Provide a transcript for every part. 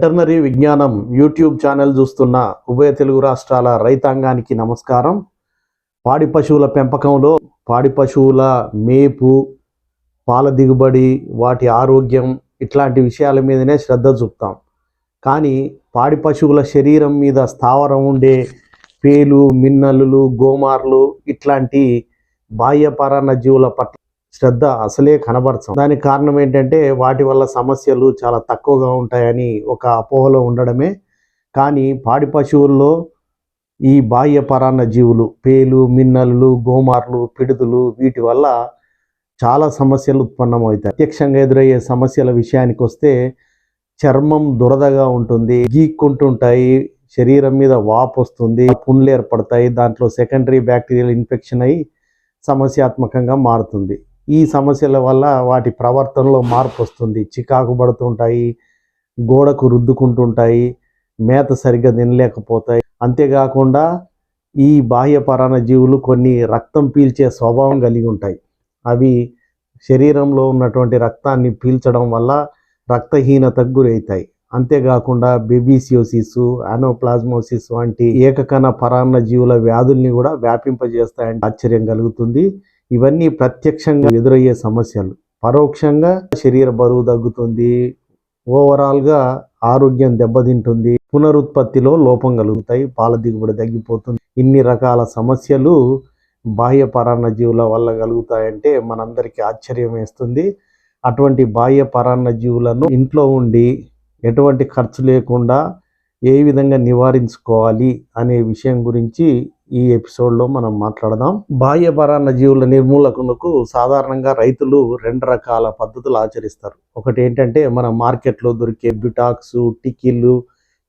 Veterinary విజ్ఞానం YouTube channel చూస్తున్న ఉభయ తెలుగు రాష్ట్రాల రైతాంగానికి నమస్కారం. పాడి పశువుల పెంపకంలో పాడి పశువుల మేపు పాల దిగుబడి వాటి ఆరోగ్యం ఇట్లాంటి విషయాల మీదనే శ్రద్ధ చూపుతాం. కానీ పాడి పశువుల శరీరం మీద స్థావరం ఉండే పేలు మిన్నలులు గోమార్లు ఇట్లాంటి బాహ్య పరాన్న జీవుల పట్ల శ్రద్ధ అసలే కనబరచం. దానికి కారణం ఏంటంటే వాటి వల్ల సమస్యలు చాలా తక్కువగా ఉంటాయని ఒక అపోహలో ఉండడమే. కానీ పాడి పశువుల్లో ఈ బాహ్య పరాన్న జీవులు పేలు మిన్నలు గోమార్లు పిడుదులు వీటి వల్ల చాలా సమస్యలు ఉత్పన్నమవుతాయి. ప్రత్యక్షంగా ఎదురయ్యే సమస్యల విషయానికి వస్తే చర్మం దురదగా ఉంటుంది గీక్కుంటుంటాయి శరీరం మీద వాపు వస్తుంది పుండ్లు ఏర్పడతాయి దాంట్లో సెకండరీ బ్యాక్టీరియల్ ఇన్ఫెక్షన్ అయి సమస్యాత్మకంగా మారుతుంది. ఈ సమస్యల వల్ల వాటి ప్రవర్తనలో మార్పు వస్తుంది. చికాకు పడుతుంటాయి గోడకు రుద్దుకుంటుంటాయి మేత సరిగ్గా తినలేకపోతాయి. అంతేకాకుండా ఈ బాహ్య పరాణ జీవులు కొన్ని రక్తం పీల్చే స్వభావం కలిగి ఉంటాయి. అవి శరీరంలో ఉన్నటువంటి రక్తాన్ని పీల్చడం వల్ల రక్తహీనతకు గురవుతాయి. అంతేకాకుండా బెబీసియోసిస్ అనోప్లాజ్మోసిస్ వంటి ఏకకణ పరాన్న జీవుల వ్యాధుల్ని కూడా వ్యాపింపజేస్తాయని ఆశ్చర్యం కలుగుతుంది. ఇవన్నీ ప్రత్యక్షంగా ఎదురయ్యే సమస్యలు. పరోక్షంగా శరీర బరువు తగ్గుతుంది. ఓవరాల్గా ఆరోగ్యం దెబ్బతింటుంది. పునరుత్పత్తిలో లోపం కలుగుతాయి. పాల దిగుబడి తగ్గిపోతుంది. ఇన్ని రకాల సమస్యలు బాహ్య పరాన్న జీవుల వల్ల కలుగుతాయంటే మనందరికీ ఆశ్చర్యం వేస్తుంది. అటువంటి బాహ్య పరాన్న జీవులను ఇంట్లో ఉండి ఎటువంటి ఖర్చు లేకుండా ఏ విధంగా నివారించుకోవాలి అనే విషయం గురించి ఈ ఎపిసోడ్లో మనం మాట్లాడదాం. బాహ్య పరాన్న జీవుల నిర్మూలకునకు సాధారణంగా రైతులు రెండు రకాల పద్ధతులు ఆచరిస్తారు. ఒకటి ఏంటంటే మన మార్కెట్లో దొరికే బ్యూటాక్స్ టిక్కిళ్ళు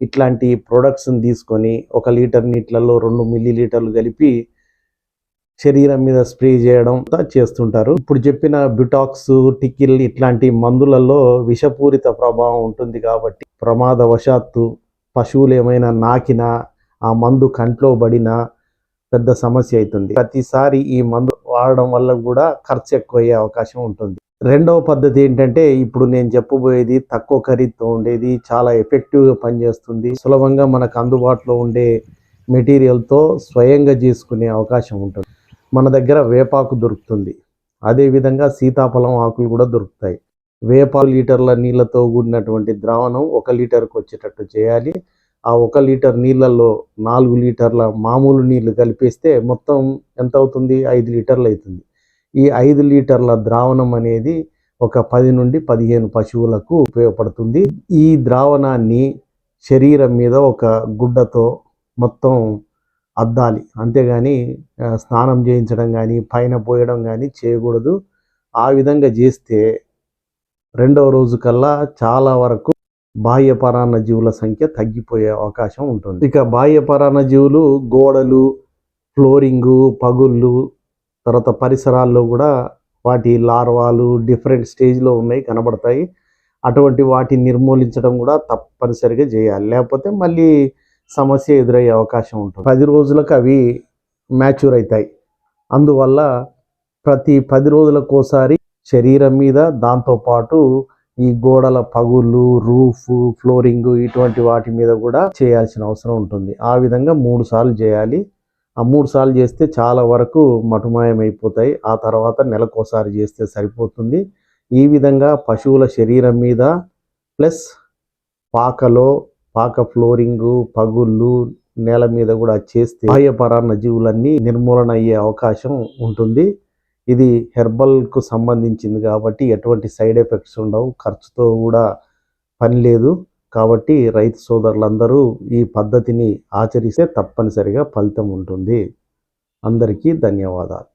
ఇట్లాంటి ప్రొడక్ట్స్ని తీసుకొని ఒక లీటర్ నీటిలలో రెండు మిల్లీ లీటర్లు కలిపి శరీరం మీద స్ప్రే చేయడం చేస్తుంటారు. ఇప్పుడు చెప్పిన బ్యూటాక్స్ టికిల్ ఇట్లాంటి మందులలో విషపూరిత ప్రభావం ఉంటుంది కాబట్టి ప్రమాదవశాత్తు పశువులు ఏమైనా నాకినా ఆ మందు కంట్లో పడినా పెద్ద సమస్య అవుతుంది. ప్రతిసారి ఈ మందు వాడడం వల్ల కూడా ఖర్చు ఎక్కువ అయ్యే అవకాశం ఉంటుంది. రెండవ పద్ధతి ఏంటంటే ఇప్పుడు నేను చెప్పబోయేది తక్కువ ఖరీదుతో ఉండేది చాలా ఎఫెక్టివ్గా పనిచేస్తుంది సులభంగా మనకు అందుబాటులో ఉండే మెటీరియల్తో స్వయంగా చేసుకునే అవకాశం ఉంటుంది. మన దగ్గర వేపాకు దొరుకుతుంది. అదేవిధంగా సీతాఫలం ఆకులు కూడా దొరుకుతాయి. వేప లీటర్ల నీళ్ళతో కూడినటువంటి ద్రావణం ఒక లీటర్కి వచ్చేటట్టు చేయాలి. ఆ ఒక లీటర్ నీళ్ళల్లో నాలుగు లీటర్ల మామూలు నీళ్ళు కలిపేస్తే మొత్తం ఎంత అవుతుంది? ఐదు లీటర్లు అవుతుంది. ఈ ఐదు లీటర్ల ద్రావణం అనేది ఒక పది నుండి పదిహేను పశువులకు ఉపయోగపడుతుంది. ఈ ద్రావణాన్ని శరీరం మీద ఒక గుడ్డతో మొత్తం అద్దాలి. అంతేగాని స్నానం చేయించడం కానీ పైన పోయడం కానీ చేయకూడదు. ఆ విధంగా చేస్తే రెండవ రోజు కల్లా చాలా వరకు బాహ్య పరాన్న జీవుల సంఖ్య తగ్గిపోయే అవకాశం ఉంటుంది. ఇక బాహ్య పరాన్న జీవులు గోడలు ఫ్లోరింగు పగుళ్ళు తర్వాత పరిసరాల్లో కూడా వాటి లార్వాలు డిఫరెంట్ స్టేజ్లో ఉన్నాయి కనబడతాయి. అటువంటి వాటిని నిర్మూలించడం కూడా తప్పనిసరిగా చేయాలి. లేకపోతే మళ్ళీ సమస్య ఎదురయ్యే అవకాశం ఉంటుంది. పది రోజులకు అవి మ్యాచ్యూర్ అవుతాయి అందువల్ల ప్రతి పది రోజులకోసారి శరీరం మీద దాంతోపాటు ఈ గోడల పగుళ్ళు రూఫ్ ఫ్లోరింగ్ ఇటువంటి వాటి మీద కూడా చేయాల్సిన అవసరం ఉంటుంది. ఆ విధంగా మూడు సార్లు చేయాలి. ఆ మూడు సార్లు చేస్తే చాలా వరకు మటుమాయం అయిపోతాయి ఆ తర్వాత నెలకోసారి చేస్తే సరిపోతుంది. ఈ విధంగా పశువుల శరీరం మీద ప్లస్ పాకలో పాక ఫ్లోరింగు పగుళ్ళు నేల మీద కూడా చేస్తే బాహ్య పరాన్న జీవులన్నీ నిర్మూలన అయ్యే అవకాశం ఉంటుంది. ఇది హెర్బల్కు సంబంధించింది కాబట్టి ఎటువంటి సైడ్ ఎఫెక్ట్స్ ఉండవు. ఖర్చుతో కూడా పని లేదు. కాబట్టి రైతు సోదరులందరూ ఈ పద్ధతిని ఆచరిస్తే తప్పనిసరిగా ఫలితం ఉంటుంది. అందరికీ ధన్యవాదాలు.